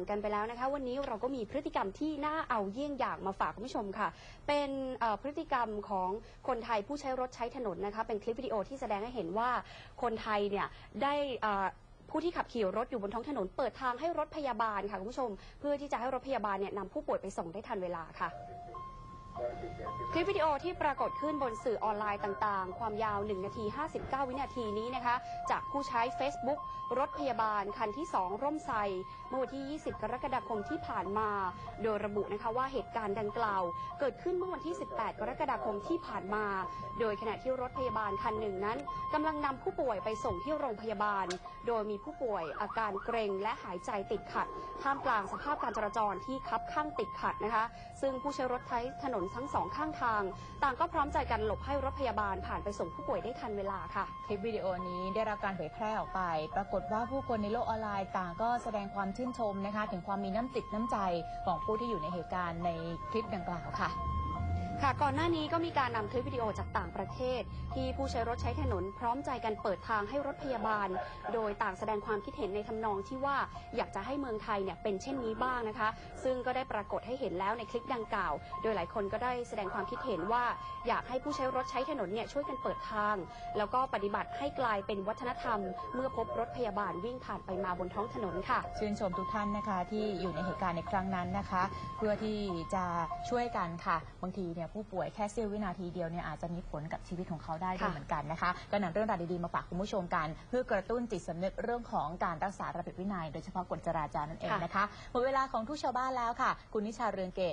างกันไปแล้วนะคะ วันนี้เราก็มีพฤติกรรมที่น่าเอาเยี่ยงอย่างมาฝากคุณผู้ชมค่ะ เป็นพฤติกรรมของคนไทยผู้ใช้รถใช้ถนนนะคะ เป็นคลิปวิดีโอที่แสดงให้เห็นว่าคนไทยเนี่ยได้ผู้ที่ขับขี่รถอยู่บนท้องถนนเปิดทางให้รถพยาบาลค่ะคุณผู้ชม เพื่อที่จะให้รถพยาบาลเนี่ยนำผู้ป่วยไปส่งได้ทันเวลาค่ะ คลิปวิดีโอที่ปรากฏขึ้นบนสื่อออนไลน์ต่างๆ ความยาว 1 นาที 59 วินาทีนี้นะคะ จากผู้ใช้ Facebook รถพยาบาลคันที่ 2 ร่มไทรเมื่อวันที่ 20 กรกฎาคมที่ผ่านมา โดยระบุนะคะว่าเหตุการณ์ดังกล่าว เกิดขึ้นเมื่อวันที่ 18 กรกฎาคมที่ผ่านมา โดยขณะที่รถพยาบาลคันหนึ่งนั้นกำลังนำผู้ป่วยไปส่งที่โรงพยาบาล โดยมีผู้ป่วยอาการเกร็งและหายใจติดขัดท่ามกลางสภาพการจราจรที่คับข้างติดขัดนะคะ ซึ่งผู้ใช้รถใช้ถนนทั้งสองข้างทาง ต่างก็พร้อมใจกันหลบให้รถพยาบาลผ่านไปส่งผู้ป่วยได้ทันเวลาค่ะ คลิปวิดีโอนี้ได้รับการเผยแพร่ออกไป ปรากฏว่าผู้คนในโลกออนไลน์ต่างก็แสดงความชื่นชมนะคะ ถึงความมีน้ำจิตน้ำใจของผู้ที่อยู่ในเหตุการณ์ในคลิปดังกล่าวค่ะ ค่ะก่อนหน้านี้ก็มีการนำคลิปวิดีโอจากต่างประเทศ ที่ผู้ใช้รถใช้ถนนพร้อมใจกันเปิดทางให้รถพยาบาล โดยต่างแสดงความคิดเห็นในทำนองที่ว่าอยากจะให้เมืองไทยเนี่ยเป็นเช่นนี้บ้างนะคะ ซึ่งก็ได้ปรากฏให้เห็นแล้วในคลิปดังกล่าว โดยหลายคนก็ได้แสดงความคิดเห็นว่า อยากให้ผู้ใช้รถใช้ถนนเนี่ยช่วยกันเปิดทาง แล้วก็ปฏิบัติให้กลายเป็นวัฒนธรรม เมื่อพบรถพยาบาลวิ่งผ่านไปมาบนท้องถนนค่ะ ชื่นชมทุกท่านนะคะที่อยู่ในเหตุการณ์ในครั้งนั้นนะคะ เพื่อที่จะช่วยกันค่ะบางทีเนี่ยผู้ป่วยแค่เสี้ยววินาทีเดียวเนี่ยอาจจะมีผลกับชีวิตของเขาได้ด้วยค่ะเหมือนกันนะคะก็นำเรื่องราวดีๆมาฝากคุณผู้ชมกัน เพื่อกระตุ้นจิตสำนึกเรื่องของการรักษาระเบียบวินัย โดยเฉพาะกฎจราจรนั่นเองนะคะหมดเวลาของทุกชาวบ้านแล้วค่ะ คุณนิชาเรืองเกต